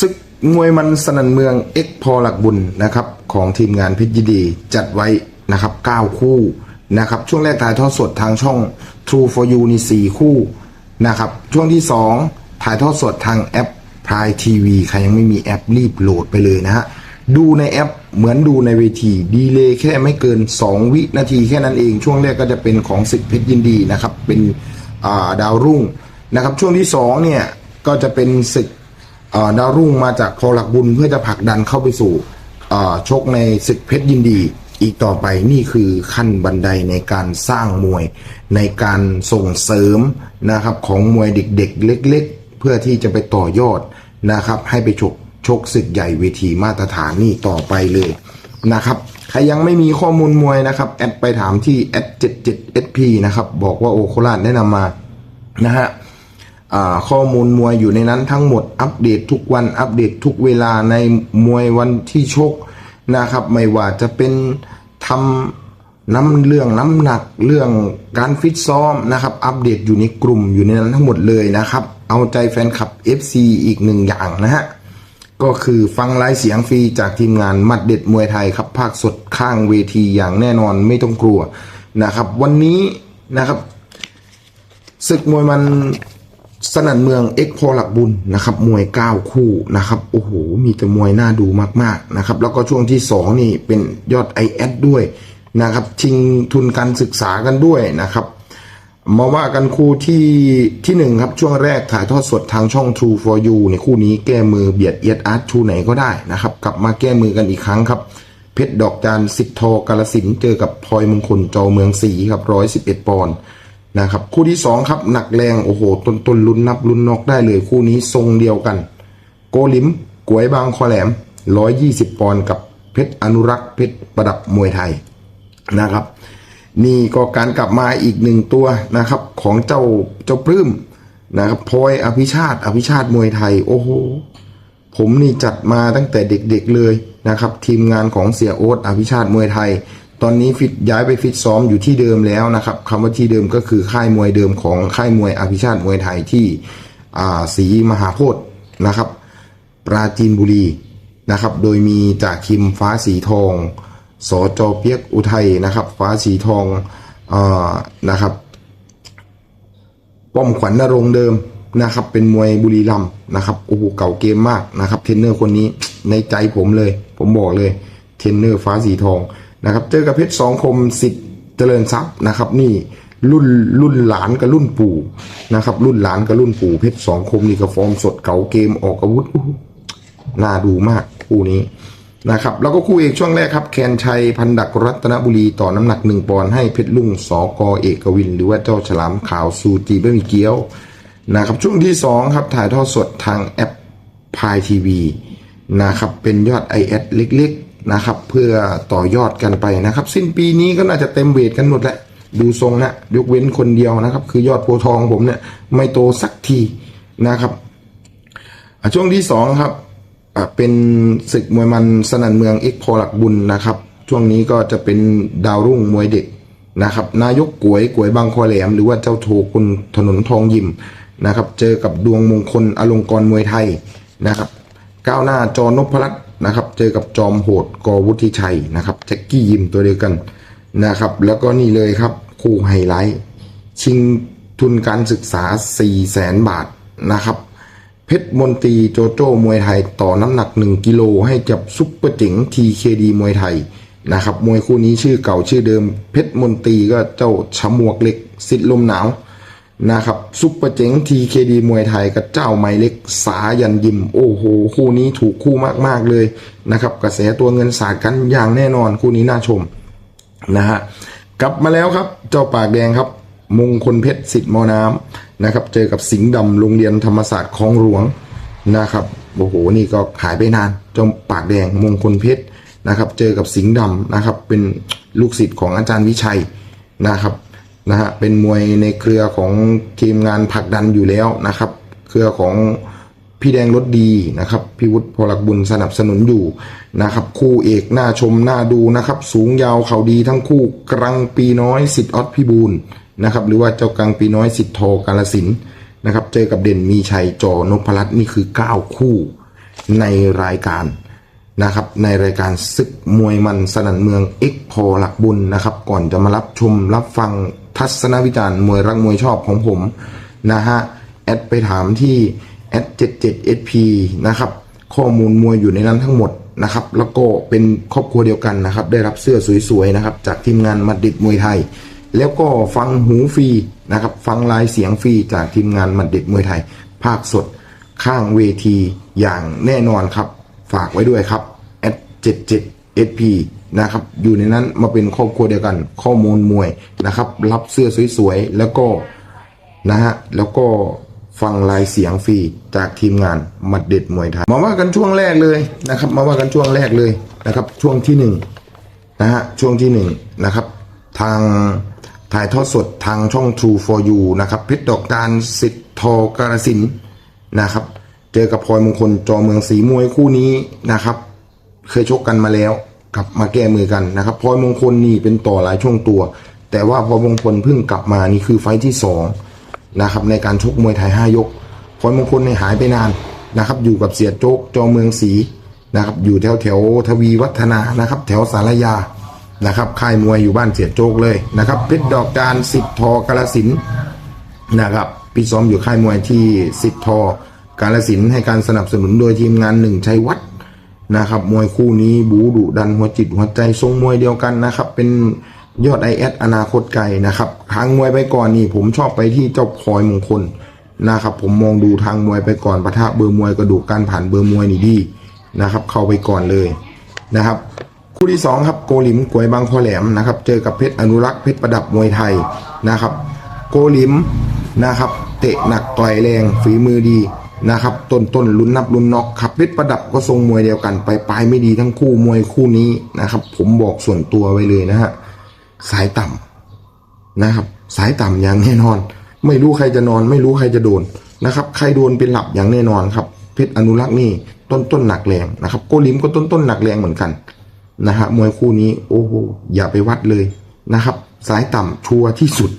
ศึกมวยมันสนันเมืองเอ็กพอหลักบุญนะครับของทีมงานเพชรยินดีจัดไว้นะครับ 9 คู่นะครับช่วงแรกถ่ายทอดสดทางช่อง True for You นี่4คู่นะครับช่วงที่ 2 ถ่ายทอดสดทางแอป Prime TV ใครยังไม่มีแอปรีบโหลดไปเลยนะฮะดูในแอปเหมือนดูในเวทีดีเลยแค่ไม่เกิน 2 วินาทีแค่นั้นเอง ช่วงแรกก็จะเป็นของศึกเพชรยินดีนะครับเป็นาดาวรุ่งนะครับช่วงที่2เนี่ยก็จะเป็นศึก ดาวรุ่งมาจากพอหลักบุญเพื่อจะผลักดันเข้าไปสู่ชกในศึกเพชรยินดี อีกต่อไปนี่คือขั้นบันไดในการสร้างมวย ในการส่งเสริมนะครับของมวยเด็กๆ เล็ก ๆ เพื่อที่จะไปต่อยอดนะครับ ให้ไปชกชกศึกใหญ่เวทีมาตรฐานนี่ต่อไปเลยนะครับใครยังไม่มีข้อมูลมวยนะครับ แอดไปถามที่แอด77 SP นะครับ บอกว่าโอโคราชแนะนำมานะฮะ ข้อมูลมวยอยู่ในนั้นทั้งหมดอัปเดตทุกวันอัปเดตทุกเวลาในมวยวันที่ชกนะครับ ไม่ว่าจะเป็นทำน้ำเรื่องน้ำหนักเรื่องการฟิตซ้อมนะครับ อัปเดตอยู่ในกลุ่มอยู่ในนั้นทั้งหมดเลยนะครับ เอาใจแฟนคลับ FC อีกหนึ่งอย่างนะฮะก็คือฟังไลฟ์เสียงฟรีจากทีมงานมัดเด็ดมวยไทยครับภาคสดข้างเวทีอย่างแน่นอนไม่ต้องกลัวนะครับ วันนี้นะครับศึกมวยมัน สนั่นเมืองเอ็กพอหลักบุญนะครับมวย 9 คู่นะครับโอ้โหมีแต่มวยน่าดูมากๆนะครับแล้วก็ช่วงที่ 2 นี่เป็นยอด i อด้วยนะครับชิงทุนการศึกษากันด้วยนะครับ มาว่ากันคู่ที่ที่หนึ่งครับ ช่วงแรกถ่ายทอดสดทางช่อง True for You ในคู่นี้แก้มือเบียดเอียดอาร์ตชูไหนก็ได้นะครับ กลับมาแก้มือกันอีกครั้งครับเพชรดอกจานสิทธิ์ทอกาลสินเจอกับพลอยมงคลจอเมืองศรีครับร้อยสิบเอ็ดปอนด์ นะครับคู่ที่สองครับหนักแรงโอ้โหต้นต้นลุ้นนับลุ้นนอกได้เลยคู่นี้ทรงเดียวกัน โกลิมกวยบางคอแหลมร้อยยี่สิบปอนด์กับเพชรอนุรักษ์เพชรประดับมวยไทยนะครับ นี่ก็การกลับมาอีกหนึ่งตัวนะครับของเจ้าเจ้าปลื้มนะครับพลอยอภิชาติอภิชาติมวยไทยโอ้โหผมนี่จัดมาตั้งแต่เด็กๆเลยนะครับ ทีมงานของเสียโอ๊ตอภิชาติมวยไทย ตอนนี้ฟิตย้ายไปฟิตซ้อมอยู่ที่เดิมแล้วนะครับคำว่าที่เดิมก็คือค่ายมวยเดิมของค่ายมวยอภิชาติมวยไทยที่ศรีมหาโพธิ์นะครับ ปราจีนบุรีนะครับ โดยมีจ่าคิมฟ้าสีทองสจเปียกอุทัยนะครับ ฟ้าสีทองอนะครับ ป้อมขวัญนรงเดิมนะครับ เป็นมวยบุรีรัมนะครับโอ้โหเก่าเกมมากนะครับเทรนเนอร์คนนี้ในใจผมเลย ผมบอกเลยเทรนเนอร์ฟ้าสีทอง นะครับเจอกับเพชรสองคมสิทธิ์เจริญทรัพย์นะครับ นี่รุ่นรุ่นหลานกับรุ่นปู่นะครับ รุ่นหลานกับรุ่นปู่เพชรสองคมนี่ก็ฟอร์มสดเก่าเกมออกอาวุธน่าดูมากคู่นี้นะครับแล้วก็คู่เอกช่วงแรกครับแคนชัยพันดักรัตนบุรีต่อน้ำหนักหนึ่งปอนด์ให้เพชรลุงสอกอเอกวิน หรือว่าเจ้าฉลามขาวซูจีบะหมี่เกี๊ยวนะครับช่วงที่สองครับถ่ายทอดสดทางแอปพายทีวีนะครับเป็นยอด i อเล็กๆ นะครับ เพื่อต่อยอดกันไปนะครับ สิ้นปีนี้ก็น่าจะเต็มเวทกันหมดแหละดูทรงนะยกเว้นคนเดียวนะครับ คือยอดโพทองผมเนี่ยไม่โตสักทีนะครับช่วงที่สองครับเป็นศึกมวยมันสนันเมืองเอ็กพอหลักบุญนะครับ ช่วงนี้ก็จะเป็นดาวรุ่งมวยเด็กนะครับ นายกกวยกวยบางคอแหลม หรือว่าเจ้าโทคุณถนนทองยิมนะครับ เจอกับดวงมงคลอลงกรณ์มวยไทยนะครับ ก้าวหน้าจอนพรัตน์นะ เจอกับจอมโหดกวุฒิชัยนะครับแจ็คกี้ยิมตัวเดียวกันนะครับ แล้วก็นี่เลยครับคู่ไฮไลท์ชิงทุนการศึกษา 4 0 0แสนบาทนะครับ เพชรมนตรีโจโจ้มวยไทยต่อน้ำหนัก 1 กิโลให้กับซุปเปอร์เจ๋ง TKD มวยไทยนะครับ มวยคู่นี้ชื่อเก่าชื่อเดิม เพชรมนตรีก็เจ้าฉมวกเหล็กสิทธิ์ลมหนาว นะครับซุปเปอร์เจ๋ง TKD มวยไทยกับเจ้าไม้เล็กสายันยิม โอ้โห คู่นี้ถูกคู่มากๆเลยนะครับกระแสตัวเงินสาดกันอย่างแน่นอนคู่นี้น่าชมนะฮะกลับมาแล้วครับเจ้าปากแดงครับ มงคลเพชรสิทธิ์มอน้ำนะครับเจอกับสิงห์ดำโรงเรียนธรรมศาสตร์คลองหลวงนะครับโอ้โหนี่ก็หายไปนานเจ้าปากแดงมงคลเพชรนะครับ เจอกับสิงห์ดำนะครับเป็นลูกศิษย์ของอาจารย์วิชัยนะครับ นะฮะเป็นมวยในเครือของทีมงานผลักดันอยู่แล้วนะครับ เครือของพี่แดงรถดีนะครับพี่วุฒิพลักบุญสนับสนุนอยู่นะครับ คู่เอกน่าชมน่าดูนะครับ สูงยาวเขาดีทั้งคู่กรังปีน้อยสิทธิ์ออดพิบูลนะครับ หรือว่าเจ้ากรังปีน้อยสิทธิ์โทกาลสินนะครับ เจอกับเด่นมีชัยจอนพรัตน์นี่คือ 9 คู่ในรายการนะครับ ในรายการศึกมวยมันสนันเมืองเอ็กพอหลักบุญนะครับ ก่อนจะมารับชมรับฟัง ทัศนวิจารณ์มวยรักมวยชอบของผมนะฮะแอดไปถามที่แอด 77 SP นะครับข้อมูลมวยอยู่ในนั้นทั้งหมดนะครับ แล้วก็เป็นครอบครัวเดียวกันนะครับ ได้รับเสื้อสวยๆนะครับ จากทีมงานมัดดิดมวยไทย แล้วก็ฟังหูฟรีนะครับ ฟังลายเสียงฟรีจากทีมงานมัดดิดมวยไทย ภาคสดข้างเวทีอย่างแน่นอนครับ ฝากไว้ด้วยครับแอด77 SP นะครับอยู่ในนั้นมาเป็นครอบครัวเดียวกัน ข้อมูลมวยนะครับ รับเสื้อสวยๆแล้วก็นะฮะแล้วก็ฟังลายเสียงฟรีจากทีมงานมัดเด็ดมวยไทยมาว่ากันช่วงแรกเลยนะครับ มาว่ากันช่วงแรกเลยนะครับ ช่วงที่หนึ่งนะฮะช่วงที่หนึ่งนะครับ ทางถ่ายทอดสดทางช่อง True for You นะครับเพชรดอกการสิทธ์ทอกาลสินนะครับ เจอกับพลอยมงคลจอเมืองศรีมวยคู่นี้นะครับ เคยชกกันมาแล้ว กลับมาแก้มือกันนะครับพลอยมงคลนี่เป็นต่อหลายช่วงตัว แต่ว่าพลอยมงคลเพิ่งกลับมานี่คือไฟที่สองนะครับในการชกมวยไทยห้ายกพลอยมงคลในหายไปนานนะครับอยู่กับเสียโจ๊กจอเมืองศรีนะครับอยู่แถวแถวทวีวัฒนานะครับแถวสารยานะครับค่ายมวยอยู่บ้านเสียโจ๊กเลยนะครับเพชรดอกจานสิทธ์ทอกาลสินนะครับพี่ซ้อมอยู่ค่ายมวยที่สิทธ์ทอกาลสินให้การสนับสนุนโดยทีมงานหนึ่งชัยวัฒน์ นะครับมวยคู่นี้บูดุดันหัวจิตหัวใจทรงมวยเดียวกันนะครับ เป็นยอดไอเอสอนาคตไกลนะครับทางมวยไปก่อนนี่ผมชอบไปที่เจ้าพลอยมงคลนะครับ ผมมองดูทางมวยไปก่อนปะทะเบอร์มวยกระดูกการผ่านเบอร์มวยนี่ดีนะครับ เข้าไปก่อนเลยนะครับ คู่ที่สองครับโกลิมกวยบางคอแหลมนะครับ เจอกับเพชรอนุรักษ์เพชรประดับมวยไทยนะครับ โกลิมนะครับ เตะหนักต่อยแรงฝีมือดี นะครับต้นต้นลุ้นนับลุ้นน็อกครับเพชรประดับก็ทรงมวยเดียวกัน ไปปลายไม่ดีทั้งคู่มวยคู่นี้นะครับ ผมบอกส่วนตัวไว้เลยนะฮะสายต่ำนะครับ สายต่ำอย่างแน่นอน ไม่รู้ใครจะนอน ไม่รู้ใครจะโดนนะครับ ใครโดนเป็นหลับอย่างแน่นอนครับเพชรอนุรักษ์นี่ต้นต้นหนักแรงนะครับโกลิมก็ต้นต้นหนักแรงเหมือนกันนะฮะมวยคู่นี้โอ้โหอย่าไปวัดเลยนะครับ สายต่ำชัวร์ที่สุด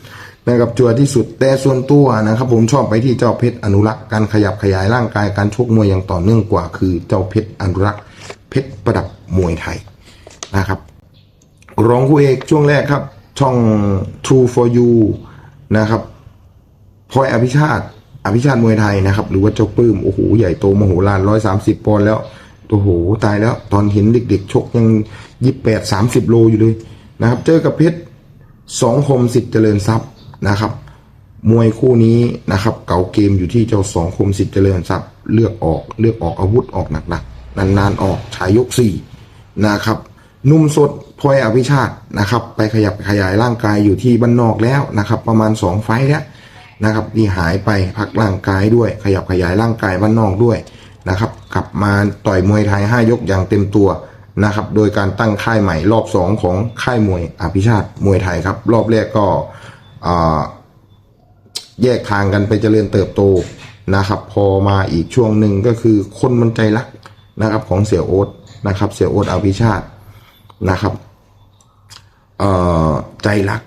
นะครับชัวที่สุดแต่ส่วนตัวนะครับ ผมชอบไปที่เจ้าเพชรอนุรักษ์การขยับขยายร่างกายการชกมวยอย่างต่อเนื่องกว่า คือเจ้าเพชรอนุรักษ์เพชรประดับมวยไทยนะครับรองคู่เอกช่วงแรกครับ ช่อง True for You นะครับพลอยอภิชาติอภิชาติมวยไทยนะครับ หรือว่าเจ้าปื้มโอ้โหใหญ่โตมโหฬารร้อยสามสิบปอนด์แล้วโอ้โหตายแล้ว ตอนเห็นเด็กๆ ชกยังยี่แปดสามสิบโลอยู่เลยนะครับ เจอกับเพชรสองคมสิทธิ์เจริญทรัพย์ นะครับ มวยคู่นี้นะครับ เก่าเกมอยู่ที่เจ้าสองคมสิทธิ์เจริญทรัพย์เลือกออกเลือกออกอาวุธออกหนักๆนานๆออกชายยกสี่นะครับนุ่มสดพลอยอภิชาตินะครับ ไปขยับขยายร่างกายอยู่ที่บ้านนอกแล้วนะครับ ประมาณสองไฟแล้วนะครับที่หายไปพักร่างกายด้วย ขยับขยายร่างกายบ้านนอกด้วยนะครับ กลับมาต่อยมวยไทยห้ยกอย่างเต็มตัวนะครับ โดยการตั้งค่ายใหม่รอบสองของค่ายมวยอภิชาติมวยไทยครับ รอบแรกก็ แยกทางกันไปเจริญเติบโตนะครับ พอมาอีกช่วงหนึ่งก็คือคนมันใจรักนะครับของเสี่ยโอ๊ตนะครับ เสี่ยโอ๊ตอภิชาตินะครับใจรัก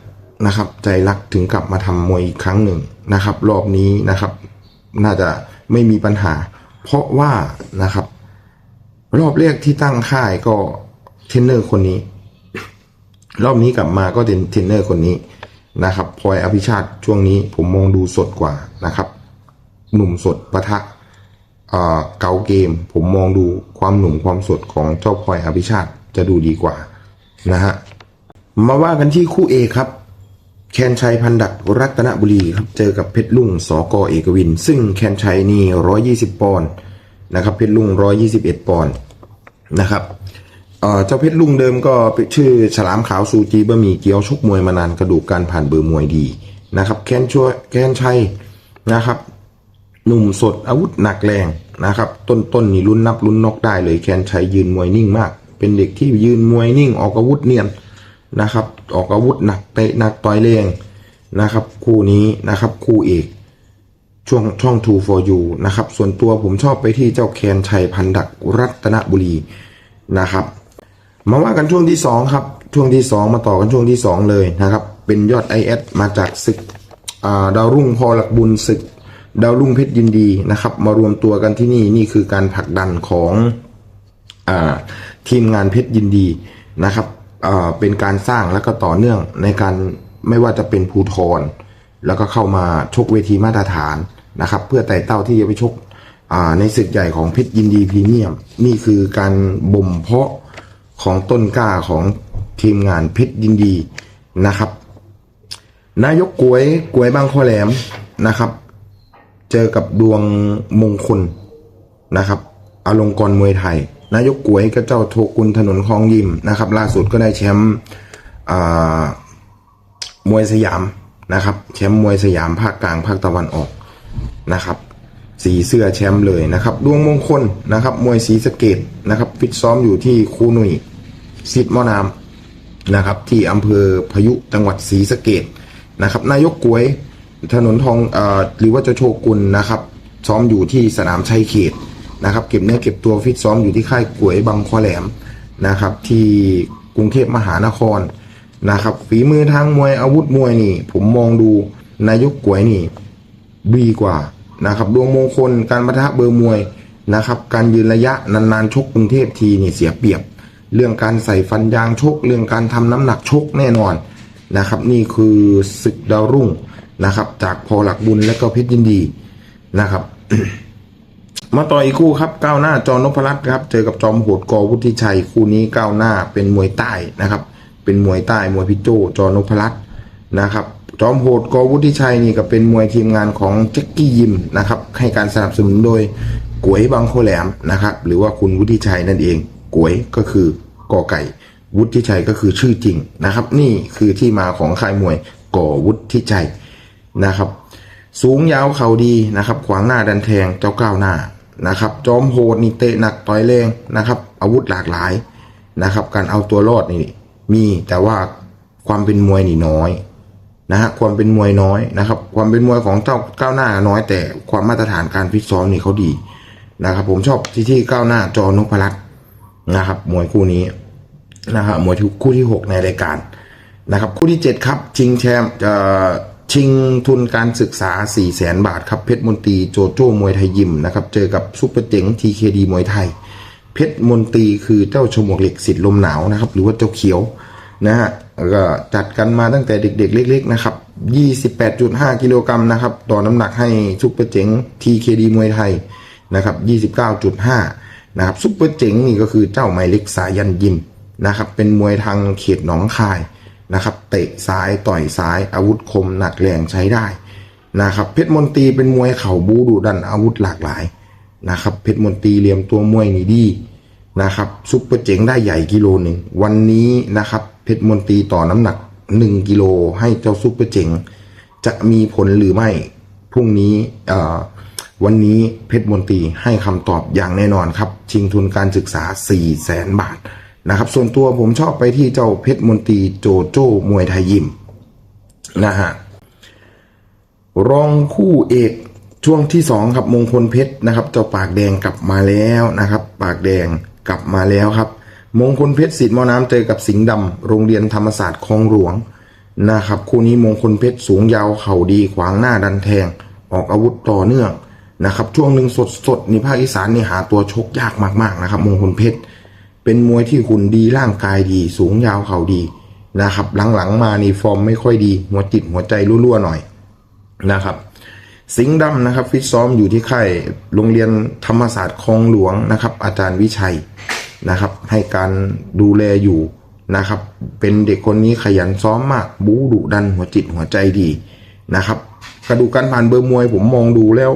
นะครับ ใจรักถึงกลับมาทำมวยอีกครั้งหนึ่งนะครับ รอบนี้นะครับ น่าจะไม่มีปัญหา เพราะว่านะครับ รอบแรกที่ตั้งค่ายก็เทรนเนอร์คนนี้ รอบนี้กลับมาก็เทรนเนอร์คนนี้ นะครับพลอยอภิชาติช่วงนี้ผมมองดูสดกว่านะครับ หนุ่มสดปะทะเอ่อเกาเกม ผมมองดูความหนุ่มความสดของเจ้าพลอยอภิชาติจะดูดีกว่านะฮะมาว่ากันที่คู่เอกครับ แคนชัยพันดักรัตนบุรีครับเจอกับเพชรลุงสกอเอกวิน ซึ่งแคนชัยนี่ร้อยยี่สิบปอนด์นะครับเพชรลุงร้อยยี่สิบเอ็ดปอนด์นะครับ เจ้าเพชรลุงเดิมก็ชื่อฉลามขาวซูจีบะหมี่เกี๊ยวชกมวยมานานกระดูกการผ่านเบอร์มวยดีนะครับ แคนช่วยแคนชัยนะครับ หนุ่มสดอาวุธหนักแรงนะครับ ต้นต้นนี่ลุ้นนับลุ้นนอกได้เลยแคนชัยยืนมวยนิ่งมาก เป็นเด็กที่ยืนมวยนิ่งออกอาวุธเนียนนะครับ ออกอาวุธหนักเตะหนักต่อยแรงนะครับ คู่นี้นะครับ คู่เอกช่วงช่อง True for You นะครับ ส่วนตัวผมชอบไปที่เจ้าแคนชัยพันดักรัตนบุรีนะครับ มาว่ากันช่วงที่สองครับ ช่วงที่สองมาต่อกันช่วงที่สองเลยนะครับ เป็นยอด IS มาจากศึกดาวรุ่งพอหลักบุญศึกดาวรุ่งเพชรยินดีนะครับ มารวมตัวกันที่นี่นี่คือการผลักดันของอทีมงานเพชรยินดีนะครับเป็นการสร้างแล้วก็ต่อเนื่องในการไม่ว่าจะเป็นภูทรแล้วก็เข้ามาชกเวทีมาตรฐานนะครับ เพื่อไต่เต้าที่จะไปชกในศึกใหญ่ของเพชรยินดีพรีเมียม นี่คือการบ่มเพาะ ของต้นกล้าของทีมงานเพชรยินดีนะครับ นายกกวยกวยบางข้อแหลมนะครับ เจอกับดวงมงคลนะครับอลงกรมวยไทย นายกกวยกับเจ้าโทกุลถนนคลองยิมนะครับ ล่าสุดก็ได้แชมป์มวยสยามนะครับแชมป์มวยสยามภาคกลางภาคตะวันออกนะครับ สีเสื้อแชมป์เลยนะครับ ดวงมงคลนะครับ มวยสีสเกตนะครับฟิตซ้อมอยู่ที่คูนุย สิทธิ์มอน้ำนะครับ ที่อำเภอพายุจังหวัดศรีสะเกดนะครับ นายกกวยถนนทองอหรือว่าเจะโชกุลนะครับ ซ้อมอยู่ที่สนามชัยเขตนะครับ เก็บเนื้อเก็บตัวฟิตซ้อมอยู่ที่ค่ายกวยบางคอแหลมนะครับ ที่กรุงเทพมหานครนะครับฝีมือทางมวยอาวุธมวยนี่ ผมมองดูนายกกวยนี่ดีกว่านะครับดวงมงคลการประทะเบอร์มวยนะครับ การยืนระยะนานๆชกกรุงเทพทีนี่เสียเปรียบ เรื่องการใส่ฟันยางชก เรื่องการทำน้ำหนักชกแน่นอนนะครับ นี่คือศึกดาวรุ่งนะครับ จากพอหลักบุญและก็เพชรยินดีนะครับ มาต่ออีกคู่ครับก้าวหน้าจอนพรัตน์ครับ เจอกับจอมโหดกอวุฒิชัยคู่นี้ก้าวหน้าเป็นมวยใต้นะครับ เป็นมวยใต้มวยพิโจจอนพรัตน์นะครับจอมโหดกอวุฒิชัยนี่ก็เป็นมวยทีมงานของแจ็คกี้ยิมนะครับให้การสนับสนุนโดยกวยบางโคแหลมนะครับ หรือว่าคุณวุฒิชัยนั่นเองกวยก็คือ กอไก่ วุฒิชัยก็คือชื่อจริงนะครับ นี่คือที่มาของค่ายมวยก่อวุฒิชัยนะครับ สูงยาวเข่าดีนะครับ ขวางหน้าดันแทงเจ้าก้าวหน้านะครับ จอมโหดนี่เตะหนักต่อยแรงนะครับ อาวุธหลากหลายนะครับ การเอาตัวรอดนี่มีแต่ว่าความเป็นมวยนี่น้อยนะฮะความเป็นมวยน้อยนะครับ ความเป็นมวยของเจ้าก้าวหน้าน้อย แต่ความมาตรฐานการฟิตซ้อมนี่เขาดีนะครับ ผมชอบที่ที่ก้าวหน้าจอนพรัตน์ นะครับมวยคู่นี้นะครับมวยคู่ที่หกในรายการนะครับ คู่ที่เจ็ดครับ ชิงแชมป์จะชิงทุนการศึกษา 4 0 0แสนบาทครับ เพชรมนตรีโจโจ้มวยไทยยิมนะครับ เจอกับซุปเปอร์เจ๋ง TKD มวยไทย เพชรมนตรีคือเจ้าชมวกเหล็กสิทธิ์ลมหนาวนะครับ หรือว่าเจ้าเขียวนะฮะก็จัดกันมาตั้งแต่เด็กๆ เล็ก ๆ นะครับ 28.5 กิโลกรัมนะครับ ต่อน้ำหนักให้ซุปเปอร์เจ๋ง TKD มวยไทยนะครับ 29.5 นะครับซุปเปอร์เจ๋งนี่ก็คือเจ้าไมเล็กสายันยิมนะครับเป็นมวยทางเขตหนองคายนะครับเตะซ้ายต่อยซ้ายอาวุธคมหนักแรงใช้ได้นะครับเพชรมนตรีเป็นมวยเข่าบูดุดันอาวุธหลากหลายนะครับเพชรมนตรีเหลี่ยมตัวมวยนี่ดีนะครับซุปเปอร์เจ๋งได้ใหญ่กิโลหนึ่งวันนี้นะครับเพชรมนตรีต่อน้ำหนัก 1กิโลให้เจ้าซุปเปอร์เจ๋งจะมีผลหรือไม่พรุ่งนี้เอ่อ วันนี้เพชรมนตรีให้คำตอบอย่างแน่นอนครับ ชิงทุนการศึกษา 4 0 0แสนบาทนะครับ ส่วนตัวผมชอบไปที่เจ้าเพชรมนตรีโจโจ้มวยไทยยิมนะฮะรองคู่เอกช่วงที่สองครับมงคลเพชรนะครับเจ้าปากแดงกลับมาแล้วนะครับ ปากแดงกลับมาแล้วครับ มงคลเพชรสิทธิ์มอน้ำเจอกับสิงห์ดำโรงเรียนธรรมศาสตร์คลองหลวงนะครับคู่นี้มงคลเพชรสูงยาวเข่าดีขวางหน้าดันแทง ออกอาวุธต่อเนื่อง นะครับช่วงหนึ่งสดๆนี่ภาคอีสานนี่หาตัวชกยากมากๆนะครับมงคลเพชรเป็นมวยที่หุ่นดีร่างกายดี สูงยาวเข่าดีนะครับหลังๆมานี่ฟอร์มไม่ค่อยดี หัวจิตหัวใจรั่วๆหน่อยนะครับสิงห์ดำนะครับฟิตซ้อมอยู่ที่ค่ายโรงเรียนธรรมศาสตร์คลองหลวงนะครับ อาจารย์วิชัยนะครับ ให้การดูแลอยู่นะครับ เป็นเด็กคนนี้ขยันซ้อมมากบูดุดันหัวจิตหัวใจดีนะครับ กระดูกการผ่านเบอร์มวยผมมองดูแล้ว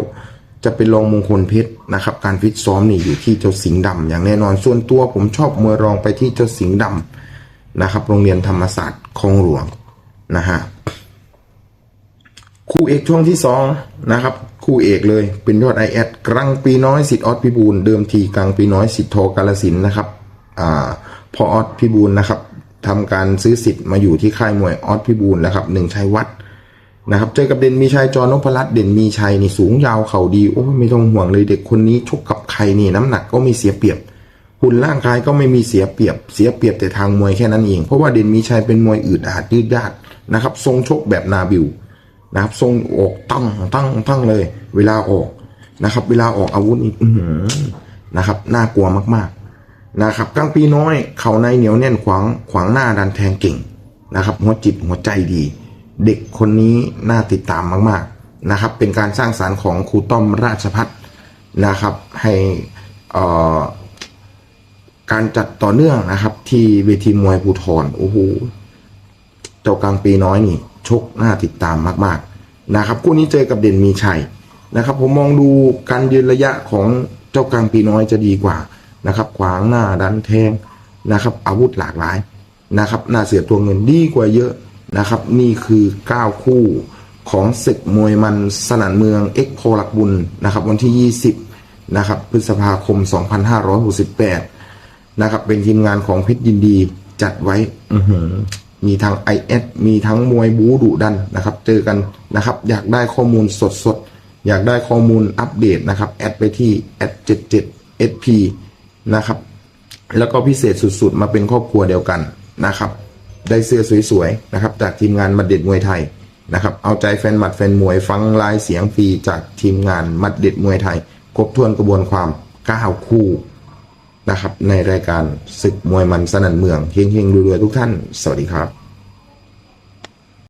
จะเป็นรองมงคลเพชรนะครับ การฟิตซ้อมนี่อยู่ที่เจ้าสิงห์ดำอย่างแน่นอนส่วนตัวผมชอบมวยรองไปที่เจ้าสิงห์ดำนะครับ โรงเรียนธรรมศาสตร์คลองหลวงนะฮะคู่เอกช่วงที่สองนะครับ คู่เอกเลยเป็นยอดไอแอดกลางปีน้อยสิทธิ์ออสพิบูลเดิมทีกลางปีน้อยสิทธิ์โทกาลสินนะครับอ่าพอออสพิบูลนะครับทำการซื้อสิทธิ์มาอยู่ที่ค่ายมวยออสพิบูลนะครับหนึ่งชัยวัดน นะครับเจอกับเด่นมีชัยจอนพรัตน์เด่นมีชัยนี่สูงยาวเข่าดีโอ้ไม่ต้องห่วงเลยเด็กคนนี้ชกกับใครนี่น้ำหนักก็ไม่เสียเปรียบหุ่นร่างกายก็ไม่มีเสียเปรียบเสียเปรียบแต่ทางมวยแค่นั้นเองเพราะว่าเด่นมีชัยเป็นมวยอืดอาดยืดยาดนะครับ ทรงชกแบบนาบิวนะครับ ทรงออกตั้งตั้งตั้งเลย เวลาออกนะครับ เวลาออกอาวุธนี่อื้อหือนะครับน่ากลัวมากๆนะครับกลางปีน้อย เข่าในเหนียวแน่นขวางขวางหน้าดันแทงเก่งนะครับ หัวจิตหัวใจดี เด็กคนนี้น่าติดตามมาก ๆนะครับ เป็นการสร้างสารรค์ของครูต้อมราชพัฒนะครับ ให้อ่อการจัดต่อเนื่องนะครับ ที่เวทีมวยภูทรโอ้โหเจ้ากลางปีน้อยนี่ ชกน่าติดตามมาก ๆนะครับคู่นี้เจอกับเด่นมีชัยนะครับ ผมมองดูการยืนระยะของเจ้ากลางปีน้อยจะดีกว่านะครับ ขวางหน้าดันแทงนะครับ อาวุธหลากหลายนะครับ หน้าเสียตัวเงินดีกว่าเยอะ นะครับ นี่คือ 9 คู่ของศึกมวยมันสนันเมืองเอ็กโพลักบุญนะครับ วันที่ 20 นะครับ พฤษภาคม 2568 นะครับ เป็นทีมงานของเพชรยินดีจัดไว้อือหือมีทั้ง IS มีทั้งมวยบูดุดันนะครับ เจอกันนะครับ อยากได้ข้อมูลสดๆอยากได้ข้อมูลอัปเดตนะครับ แอดไปที่ @77 sp นะครับ แล้วก็พิเศษสุดๆ มาเป็นครอบครัวเดียวกันนะครับ ได้เสื้อสวยๆนะครับจากทีมงานมัดเด็ดมวยไทยนะครับเอาใจแฟนหมัดแฟนมวยฟังลายเสียงฟรีจากทีมงานมัดเด็ดมวยไทย ครบถ้วนกระบวนความ9คู่นะครับในรายการศึกมวยมันสนั่นเมืองเฮงๆรวยๆทุกท่าน สวัสดีครับ